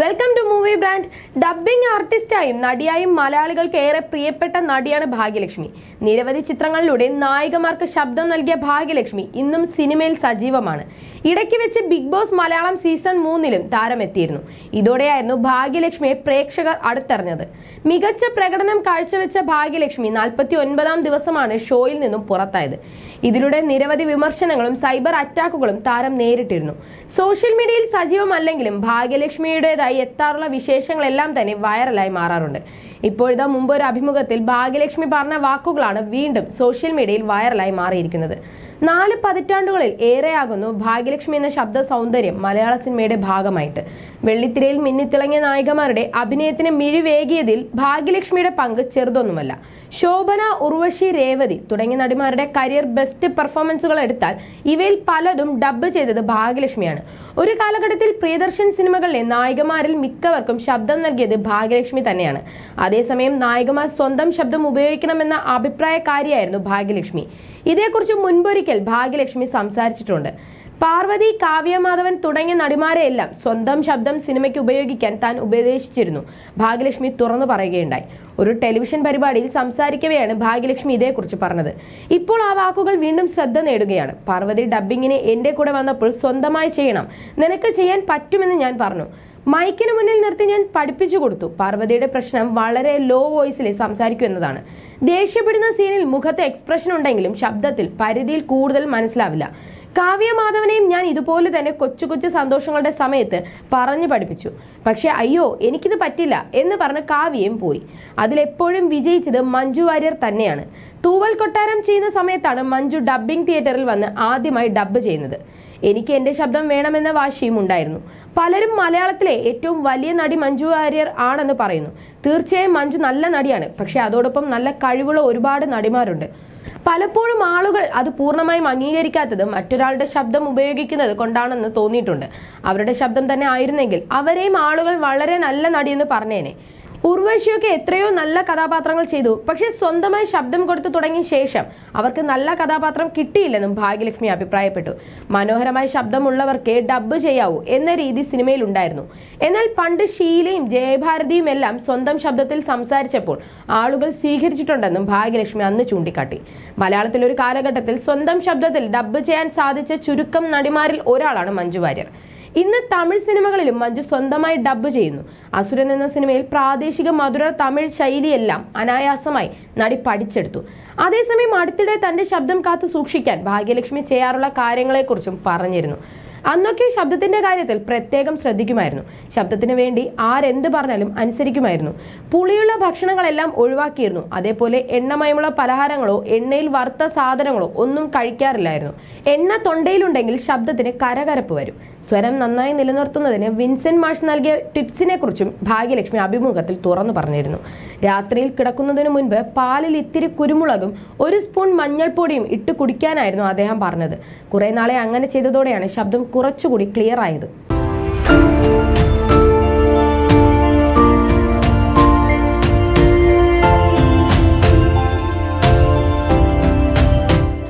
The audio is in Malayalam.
Welcome to movie brand dubbing ആർട്ടിസ്റ്റായും നടിയായും മലയാളികൾക്ക് ഏറെ പ്രിയപ്പെട്ട നടിയാണ് ഭാഗ്യലക്ഷ്മി. നിരവധി ചിത്രങ്ങളിലൂടെ നായികമാർക്ക് ശബ്ദം നൽകിയ ഭാഗ്യലക്ഷ്മി ഇന്നും സിനിമയിൽ സജീവമാണ്. ഇടയ്ക്ക് വെച്ച് ബിഗ് ബോസ് മലയാളം സീസൺ മൂന്നിലും താരമെത്തിയിരുന്നു. ഇതോടെയായിരുന്നു ഭാഗ്യലക്ഷ്മിയെ പ്രേക്ഷകർ അടുത്തറിഞ്ഞത്. മികച്ച പ്രകടനം കാഴ്ചവെച്ച ഭാഗ്യലക്ഷ്മി നാൽപ്പത്തി ഒൻപതാം ദിവസമാണ് ഷോയിൽ നിന്നും പുറത്തായത്. ഇതിലൂടെ നിരവധി വിമർശനങ്ങളും സൈബർ അറ്റാക്കുകളും താരം നേരിട്ടിരുന്നു. സോഷ്യൽ മീഡിയയിൽ സജീവമല്ലെങ്കിലും ഭാഗ്യലക്ഷ്മിയുടേതായി എത്താറുള്ള വിശേഷങ്ങളെല്ലാം തന്നെ വൈറലായി മാറാറുണ്ട്. ഇപ്പോഴത്തെ മുമ്പ് ഒരു അഭിമുഖത്തിൽ ഭാഗ്യലക്ഷ്മി പറഞ്ഞ വാക്കുകളാണ് വീണ്ടും സോഷ്യൽ മീഡിയയിൽ വൈറലായി മാറിയിരിക്കുന്നത്. നാല് പതിറ്റാണ്ടുകളിൽ ഏറെയാകുന്നു ഭാഗ്യലക്ഷ്മി എന്ന ശബ്ദ സൗന്ദര്യം മലയാള സിനിമയുടെ ഭാഗമായിട്ട്. വെള്ളിത്തിരയിൽ മിന്നിത്തിളങ്ങിയ നായികമാരുടെ അഭിനയത്തിന് മിഴിവേകിയതിൽ ഭാഗ്യലക്ഷ്മിയുടെ പങ്ക് ചെറുതൊന്നുമല്ല. ശോഭന ഉർവശി രേവതി തുടങ്ങിയ നടിമാരുടെ കരിയർ ബെസ്റ്റ് പെർഫോമൻസുകൾ എടുത്താൽ ഇവയിൽ പലതും ഡബ്ബ് ചെയ്തത് ഭാഗ്യലക്ഷ്മിയാണ്. ഒരു കാലഘട്ടത്തിൽ പ്രിയദർശൻ സിനിമകളിലെ നായികമാരിൽ മിക്കവർക്കും ശബ്ദം നൽകിയത് ഭാഗ്യലക്ഷ്മി തന്നെയാണ്. അതേസമയം നായികമാർ സ്വന്തം ശബ്ദം ഉപയോഗിക്കണമെന്ന അഭിപ്രായക്കാരിയായിരുന്നു ഭാഗ്യലക്ഷ്മി. ഇതേക്കുറിച്ച് മുൻപൊരിക്കൽ ഭാഗ്യലക്ഷ്മി സംസാരിച്ചിട്ടുണ്ട്. പാർവതി കാവ്യമാധവൻ തുടങ്ങിയ നടിമാരെയെല്ലാം സ്വന്തം ശബ്ദം സിനിമയ്ക്ക് ഉപയോഗിക്കാൻ താൻ ഉപദേശിച്ചിരുന്നു. ഭാഗ്യലക്ഷ്മി തുറന്നു പറയുകയുണ്ടായി. ഒരു ടെലിവിഷൻ പരിപാടിയിൽ സംസാരിക്കവെയാണ് ഭാഗ്യലക്ഷ്മി ഇതേക്കുറിച്ച് പറഞ്ഞത്. ഇപ്പോൾ ആ വാക്കുകൾ വീണ്ടും ശ്രദ്ധ നേടുകയാണ്. പാർവതി ഡബ്ബിങ്ങിന് എന്റെ കൂടെ വന്നപ്പോൾ സ്വന്തമായി ചെയ്യണം. നിനക്ക് ചെയ്യാൻ പറ്റുമെന്ന് ഞാൻ പറഞ്ഞു. മൈക്കിന് മുന്നിൽ നിർത്തി ഞാൻ പഠിപ്പിച്ചു കൊടുത്തു. പാർവതിയുടെ പ്രശ്നം വളരെ ലോ വോയിസിൽ സംസാരിക്കൂ എന്നതാണ്. ദേഷ്യപ്പെടുന്ന സീനിൽ മുഖത്ത് എക്സ്പ്രഷൻ ഉണ്ടെങ്കിലും ശബ്ദത്തിൽ പരിധിയിൽ കൂടുതൽ മനസ്സിലാവില്ല. കാവ്യ മാധവനെയും ഞാൻ ഇതുപോലെ തന്നെ കൊച്ചു കൊച്ചു സന്തോഷങ്ങളുടെ സമയത്ത് പറഞ്ഞു പഠിപ്പിച്ചു. പക്ഷെ അയ്യോ എനിക്കിത് പറ്റില്ല എന്ന് പറഞ്ഞ് കാവ്യയും പോയി. അതിലെപ്പോഴും വിജയിച്ചത് മഞ്ജു വാര്യർ തന്നെയാണ്. തൂവൽ കൊട്ടാരം ചെയ്യുന്ന സമയത്താണ് മഞ്ജു ഡബ്ബിംഗ് തിയേറ്ററിൽ വന്ന് ആദ്യമായി ഡബ്ബ് ചെയ്യുന്നത്. എനിക്ക് എന്റെ ശബ്ദം വേണമെന്ന വാശിയും ഉണ്ടായിരുന്നു. പലരും മലയാളത്തിലെ ഏറ്റവും വലിയ നടി മഞ്ജു വാര്യർ ആണെന്ന് പറയുന്നു. തീർച്ചയായും മഞ്ജു നല്ല നടിയാണ്. പക്ഷെ അതോടൊപ്പം നല്ല കഴിവുള്ള ഒരുപാട് നടിമാരുണ്ട്. പലപ്പോഴും ആളുകൾ അത് പൂർണമായും അംഗീകരിക്കാത്തത് മറ്റൊരാളുടെ ശബ്ദം ഉപയോഗിക്കുന്നത് കൊണ്ടാണെന്ന് തോന്നിയിട്ടുണ്ട്. അവരുടെ ശബ്ദം തന്നെ ആയിരുന്നെങ്കിൽ അവരെയും ആളുകൾ വളരെ നല്ല നടിയെന്ന് പറഞ്ഞേനെ. ഉർവശിയൊക്കെ എത്രയോ നല്ല കഥാപാത്രങ്ങൾ ചെയ്തു. പക്ഷേ സ്വന്തമായി ശബ്ദം കൊടുത്തു തുടങ്ങിയ ശേഷം അവർക്ക് നല്ല കഥാപാത്രം കിട്ടിയില്ലെന്നും ഭാഗ്യലക്ഷ്മി അഭിപ്രായപ്പെട്ടു. മനോഹരമായ ശബ്ദമുള്ളവർക്കേ ഡബ്ബ് ചെയ്യാവൂ എന്ന രീതി സിനിമയിൽ ഉണ്ടായിരുന്നു. എന്നാൽ പണ്ട് ഷീലയും ജയഭാരതിയും എല്ലാം സ്വന്തം ശബ്ദത്തിൽ സംസാരിച്ചപ്പോൾ ആളുകൾ സ്വീകരിച്ചിട്ടുണ്ടെന്നും ഭാഗ്യലക്ഷ്മി അന്ന് ചൂണ്ടിക്കാട്ടി. മലയാളത്തിൽ ഒരു കാലഘട്ടത്തിൽ സ്വന്തം ശബ്ദത്തിൽ ഡബ്ബ് ചെയ്യാൻ സാധിച്ച ചുരുക്കം നടിമാരിൽ ഒരാളാണ് മഞ്ജു വാര്യർ. ഇന്ന് തമിഴ് സിനിമകളിലും മഞ്ജു സ്വന്തമായി ഡബ്ബ് ചെയ്യുന്നു. അസുരൻ എന്ന സിനിമയിൽ പ്രാദേശിക മധുര തമിഴ് ശൈലിയെല്ലാം അനായാസമായി നടി പഠിച്ചെടുത്തു. അതേസമയം അടുത്തിടെ തന്റെ ശബ്ദം കാത്തു സൂക്ഷിക്കാൻ ഭാഗ്യലക്ഷ്മി ചെയ്യാറുള്ള കാര്യങ്ങളെക്കുറിച്ചും പറഞ്ഞിരുന്നു. അന്നൊക്കെ ശബ്ദത്തിന്റെ കാര്യത്തിൽ പ്രത്യേകം ശ്രദ്ധിക്കുമായിരുന്നു. ശബ്ദത്തിന് വേണ്ടി ആരെന്ത് പറഞ്ഞാലും അനുസരിക്കുമായിരുന്നു. പുളിയുള്ള ഭക്ഷണങ്ങളെല്ലാം ഒഴിവാക്കിയിരുന്നു. അതേപോലെ എണ്ണമയമുള്ള പലഹാരങ്ങളോ എണ്ണയിൽ വറുത്ത സാധനങ്ങളോ ഒന്നും കഴിക്കാറില്ലായിരുന്നു. എണ്ണ തൊണ്ടയിലുണ്ടെങ്കിൽ ശബ്ദത്തിന് കരകരപ്പ് വരും. സ്വരം നന്നായി നിലനിർത്തുന്നതിന് വിൻസെന്റ് മാഷ് നൽകിയ ടിപ്സിനെ കുറിച്ചും ഭാഗ്യലക്ഷ്മി അഭിമുഖത്തിൽ തുറന്നു പറഞ്ഞിരുന്നു. രാത്രിയിൽ കിടക്കുന്നതിന് മുൻപ് പാലിൽ ഇത്തിരി കുരുമുളകും ഒരു സ്പൂൺ മഞ്ഞൾപ്പൊടിയും ഇട്ട് കുടിക്കാനായിരുന്നു അദ്ദേഹം പറഞ്ഞത്. കുറെ നാളെ അങ്ങനെ ചെയ്തതോടെയാണ് ശബ്ദം കുറച്ചുകൂടി ക്ലിയർ ആയത്.